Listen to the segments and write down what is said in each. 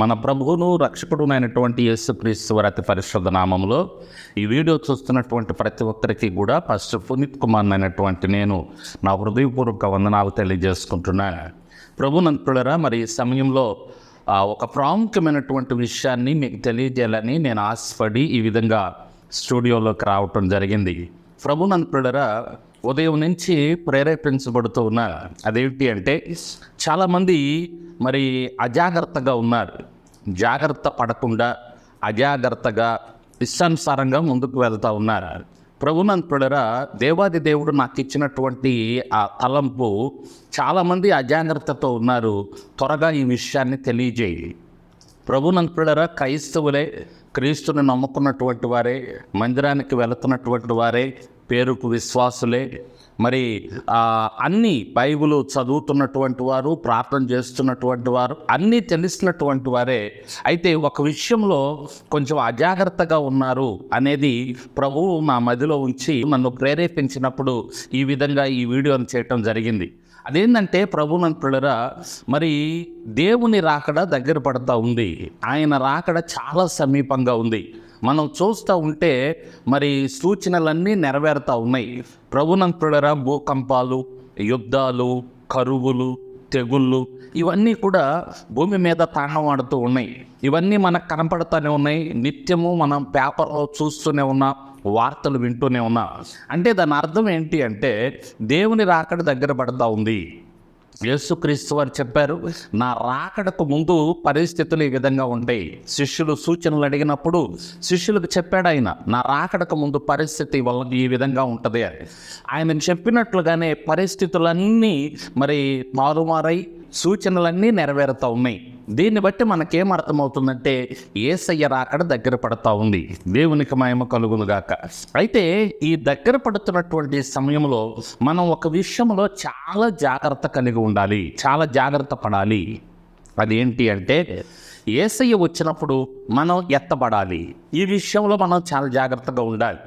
మన ప్రభువును రక్షకుడునైనటువంటి యేసుక్రీస్తు వారి అతి పరిశుద్ధ నామంలో ఈ వీడియో చూస్తున్నటువంటి ప్రతి ఒక్కరికి కూడా ఫస్ట్ పునీత్ కుమార్ అయినటువంటి నేను నా హృదయపూర్వక వందనాలు తెలియజేసుకుంటున్నాను ప్రభు నంతులరా మరి ఈ సమయంలో ఒక ప్రాముఖ్యమైనటువంటి విషయాన్ని మీకు తెలియజేయాలని నేను ఆశపడి ఈ విధంగా స్టూడియోలోకి రావటం జరిగింది. ప్రభు నంతులరా ఉదయం నుంచి ప్రేరేపించబడుతూ ఉన్నారు. అదేంటి అంటే చాలామంది మరి అజాగ్రత్తగా ఉన్నారు. జాగ్రత్త పడకుండా అజాగ్రత్తగా ఇష్టానుసారంగా ముందుకు వెళ్తూ ఉన్నారు. ప్రభునంతుడరా దేవాది దేవుడు నాకు ఇచ్చినటువంటి ఆ తలంపు చాలామంది అజాగ్రత్తతో ఉన్నారు. త్వరగా ఈ విషయాన్ని తెలియజేయి. ప్రభునంతుడరా క్రైస్తవులే క్రీస్తుని నమ్ముకున్నటువంటి వారే మందిరానికి వెళుతున్నటువంటి వారే పేరుకు విశ్వాసులే. మరి అన్ని బైబులు చదువుతున్నటువంటి వారు ప్రార్థన చేస్తున్నటువంటి వారు అన్నీ తెలిసినటువంటి వారే. అయితే ఒక విషయంలో కొంచెం అజాగ్రత్తగా ఉన్నారు అనేది ప్రభువు నా మదిలో ఉంచి నన్ను ప్రేరేపించినప్పుడు ఈ విధంగా ఈ వీడియోను చేయటం జరిగింది. అదేంటంటే ప్రభునంతులరా మరి దేవుని రాకడ దగ్గర పడతా ఉంది. ఆయన రాకడ చాలా సమీపంగా ఉంది. మనం చూస్తూ ఉంటే మరి సూచనలన్నీ నెరవేరుతూ ఉన్నాయి. ప్రభునంతుడరా భూకంపాలు యుద్ధాలు కరువులు తెగుళ్ళు ఇవన్నీ కూడా భూమి మీద తాండవాడుతూ ఉన్నాయి. ఇవన్నీ మనకు కనపడుతూనే ఉన్నాయి. నిత్యము మనం పేపర్లో చూస్తూనే ఉన్నాం వార్తలు వింటూనే ఉన్నాం. అంటే దాని అర్థం ఏంటి అంటే దేవుని రాకడ దగ్గర పడతా ఉంది. యేసుక్రీస్తు వారు చెప్పారు నా రాకడకు ముందు పరిస్థితులు ఈ విధంగా ఉంటాయి శిష్యులు సూచనలు అడిగినప్పుడు శిష్యులకు చెప్పాడు ఆయన నా రాకడకు ముందు పరిస్థితి వల్ల ఈ విధంగా ఉంటుంది అని. ఆయన చెప్పినట్లుగానే పరిస్థితులన్నీ మరి మారుమారై సూచనలన్నీ నెరవేరుతూ ఉన్నాయి. దీన్ని బట్టి మనకేం అర్థమవుతుందంటే ఏసయ్య రాకడ దగ్గర పడతా ఉంది. దేవునికి మహిమ కలుగునుగాక అయితే ఈ దగ్గర పడుతున్నటువంటి సమయంలో మనం ఒక విషయంలో చాలా జాగ్రత్త కలిగి ఉండాలి. చాలా జాగ్రత్త పడాలి. అదేంటి అంటే ఏసయ్య వచ్చినప్పుడు మనం ఎత్తబడాలి. ఈ విషయంలో మనం చాలా జాగ్రత్తగా ఉండాలి.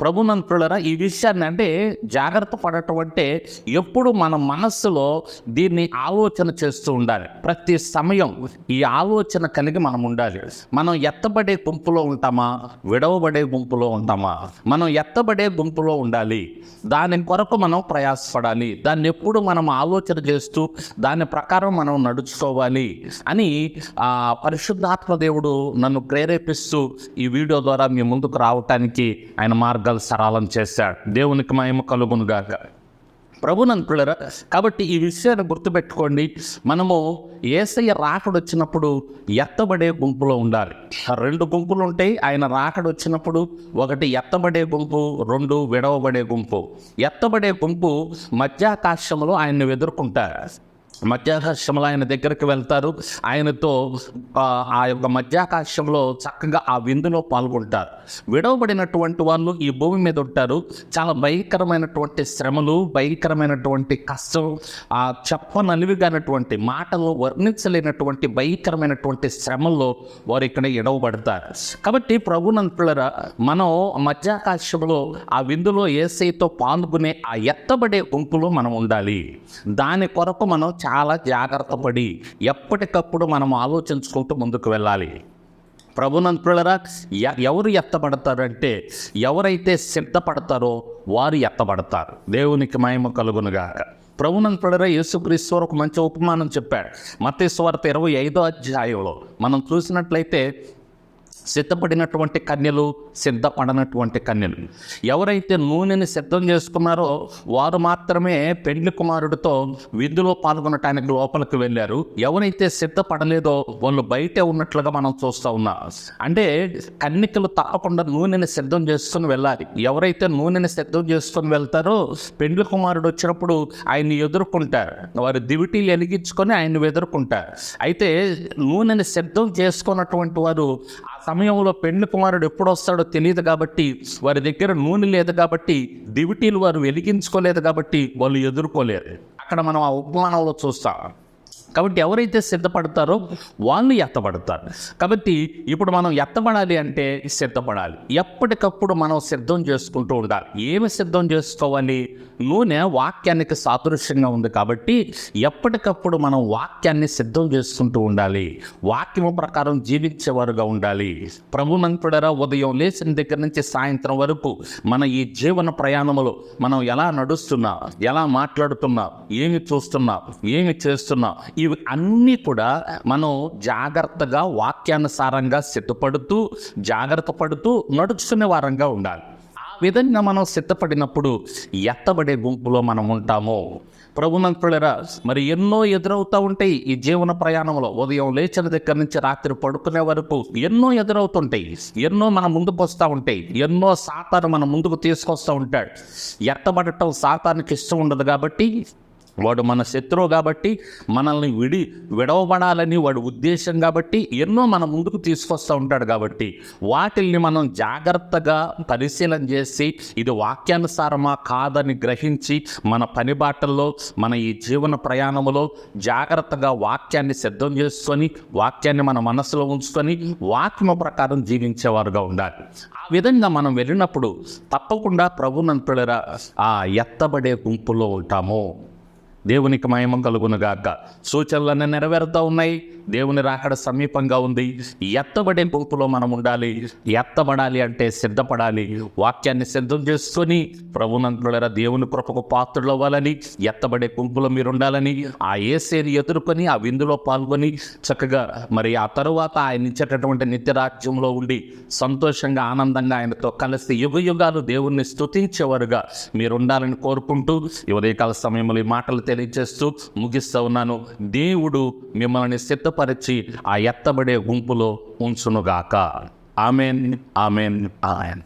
ప్రభునంతులరా ఈ విషయాన్ని అంటే జాగ్రత్త పడటం అంటే ఎప్పుడు మన మనస్సులో దీన్ని ఆలోచన చేస్తూ ఉండాలి. ప్రతి సమయం ఈ ఆలోచన కలిగి మనం ఉండాలి. మనం ఎత్తబడే గుంపులో ఉంటామా? విడవబడే గుంపులో ఉంటామా? మనం ఎత్తబడే గుంపులో ఉండాలి. దాని కొరకు మనం ప్రయాసపడాలి. దాన్ని ఎప్పుడు మనం ఆలోచన చేస్తూ దాని ప్రకారం మనం నడుచుకోవాలి అని పరిశుద్ధాత్మ దేవుడు నన్ను ప్రేరేపిస్తూ ఈ వీడియో ద్వారా మీ ముందుకు రావటానికి ఆయన మార్గం మార్గాలు సరళం చేశాడు. దేవునికి మహిమ కలుగునుగాక ప్రభునంతులరా కాబట్టి ఈ విషయాన్ని గుర్తుపెట్టుకోండి. మనము ఏసయ్య రాకడు వచ్చినప్పుడు ఎత్తబడే గుంపులో ఉండాలి. రెండు గుంపులు ఉంటాయి ఆయన రాకడు వచ్చినప్పుడు ఒకటి ఎత్తబడే గుంపు రెండు విడవబడే గుంపు. ఎత్తబడే గుంపు మధ్యాకాశంలో ఆయన్ని ఎదుర్కొంటారు. మధ్యాకాశంలో ఆయన దగ్గరికి వెళ్తారు. ఆయనతో ఆ, యొక్క మధ్యాకాశంలో చక్కగా ఆ విందులో పాల్గొంటారు. విడవబడినటువంటి వాళ్ళు ఈ భూమి మీద ఉంటారు. చాలా భయంకరమైనటువంటి శ్రమలు భయంకరమైనటువంటి కష్టం ఆ చెప్పనలివిగానటువంటి మాటలు వర్ణించలేనటువంటి భయంకరమైనటువంటి శ్రమల్లో వారు ఇక్కడ ఇడవబడతారు కాబట్టి ప్రభునంతులరా మనం మధ్యాకాశంలో ఆ విందులో ఏసైతో పాల్గొనే ఆ ఎత్తబడే గుంపులో మనం ఉండాలి. దాని కొరకు మనం చాలా జాగ్రత్త పడి ఎప్పటికప్పుడు మనం ఆలోచించుకుంటూ ముందుకు వెళ్ళాలి. ప్రభునంతులరా ఎవరు ఎత్తబడతారంటే ఎవరైతే సిద్ధపడతారో వారు ఎత్తబడతారు. దేవునికి మహిమ కలుగునుగాక ప్రభునంతులరా యేసుక్రీశ్వర్ ఒక మంచి ఉపమానం చెప్పాడు మతేశ్వార్త ఇరవై ఐదో అధ్యాయంలో మనం చూసినట్లయితే సిద్ధపడినటువంటి కన్యలు సిద్ధపడనటువంటి కన్యలు. ఎవరైతే నూనెని సిద్ధం చేసుకున్నారో వారు మాత్రమే పెండ్లి కుమారుడితో విందులో పాల్గొనటానికి లోపలికి వెళ్ళారు. ఎవరైతే సిద్ధపడలేదో వాళ్ళు బయటే ఉన్నట్లుగా మనం చూస్తూ ఉన్నాం. అంటే కన్నికలు తప్పకుండా నూనెని సిద్ధం చేసుకుని వెళ్ళాలి. ఎవరైతే నూనెని సిద్ధం చేసుకొని వెళ్తారో పెండ్లి కుమారుడు వచ్చినప్పుడు ఆయన్ని ఎదుర్కొంటారు. వారు దివిటీలు వెలిగించుకొని ఆయన్ని ఎదుర్కొంటారు. అయితే నూనెని సిద్ధం చేసుకున్నటువంటి వారు సమయంలో పెండ్లి కుమారుడు ఎప్పుడు వస్తాడో తెలియదు కాబట్టి వారి దగ్గర నూనె లేదు కాబట్టి దివిటీలు వారు వెలిగించుకోలేదు కాబట్టి వాళ్ళు ఎదుర్కోలేరు. అక్కడ మనం ఆ ఉపమానంలో చూస్తాం. కాబట్టి ఎవరైతే సిద్ధపడతారో వాళ్ళు ఎత్తబడతారు. కాబట్టి ఇప్పుడు మనం ఎత్తబడాలి అంటే సిద్ధపడాలి. ఎప్పటికప్పుడు మనం సిద్ధం చేసుకుంటూ ఉండాలి. ఏమి సిద్ధం చేసుకోవాలి? నూనె వాక్యానికి సాదృశ్యంగా ఉంది కాబట్టి ఎప్పటికప్పుడు మనం వాక్యాన్ని సిద్ధం చేసుకుంటూ ఉండాలి. వాక్యము ప్రకారం జీవించేవారుగా ఉండాలి. ప్రభునంతుడరా ఉదయం లేచిన దగ్గర నుంచి సాయంత్రం వరకు మన ఈ జీవన ప్రయాణంలో మనం ఎలా నడుస్తున్నా ఎలా మాట్లాడుతున్నా ఏమి చూస్తున్నా ఏమి చేస్తున్నా ఇవి అన్నీ కూడా మనం జాగ్రత్తగా వాక్యానుసారంగా సిద్ధపడుతూ జాగ్రత్త పడుతూ నడుచుకునే వారంగా ఉండాలి. ఆ విధంగా మనం సిద్ధపడినప్పుడు ఎత్తబడే గుంపులో మనం ఉంటాము? ప్రభునంతులరా మరి ఎన్నో ఎదురవుతూ ఉంటాయి ఈ జీవన ప్రయాణంలో. ఉదయం లేచిన దగ్గర నుంచి రాత్రి పడుకునే వరకు ఎన్నో ఎదురవుతుంటాయి. ఎన్నో మన ముందుకు వస్తూ ఉంటాయి. ఎన్నో సాతాను మన ముందుకు తీసుకొస్తూ ఉంటాడు. ఎత్తబడటం సాతానికి ఇష్టం ఉండదు కాబట్టి వాడు మన శత్రువు కాబట్టి మనల్ని విడి విడవబడాలని వాడు ఉద్దేశం కాబట్టి ఎన్నో మన ముందుకు తీసుకొస్తూ ఉంటాడు కాబట్టి వాటిల్ని మనం జాగ్రత్తగా పరిశీలన చేసి ఇది వాక్యానుసారమా కాదని గ్రహించి మన పని బాటల్లో మన ఈ జీవన ప్రయాణంలో జాగ్రత్తగా వాక్యాన్ని సిద్ధం చేసుకొని వాక్యాన్ని మన మనసులో ఉంచుకొని వాక్యమ ప్రకారం జీవించేవారుగా ఉండాలి. ఆ విధంగా మనం వెళ్ళినప్పుడు తప్పకుండా ప్రభునంతులరా ఆ ఎత్తబడే గుంపులో ఉంటాము. దేవునికి మహిమ కలుగునుగాక సూచనలన్నీ నెరవేరుతూ ఉన్నాయి. దేవుని రాకడ సమీపంగా ఉంది. ఎత్తబడే గుంపులో మనం ఉండాలి. ఎత్తబడాలి అంటే సిద్ధపడాలి. వాక్యాన్ని సిద్ధం చేసుకొని ప్రభునంతులరా దేవుని కృపకు పాత్రలు అవ్వాలని ఎత్తబడే గుంపులో మీరు ఉండాలని ఆ ఏసేని ఎదుర్కొని ఆ విందులో పాల్గొని చక్కగా మరి ఆ తరువాత ఆయన ఇచ్చేటటువంటి నిత్యరాజ్యంలో ఉండి సంతోషంగా ఆనందంగా ఆయనతో కలిసి యుగ యుగాలు దేవుణ్ణి స్తుతించేవారుగా మీరు ఉండాలని కోరుకుంటూ ఈ ఉదయకాల సమయంలో ఈ మాటలు తెలియజేస్తూ ముగిస్తూ ఉన్నాను. దేవుడు మిమ్మల్ని సిద్ధపరిచి ఆ ఎత్తబడే గుంపులో ఉంచునుగాక. Amen amen amen.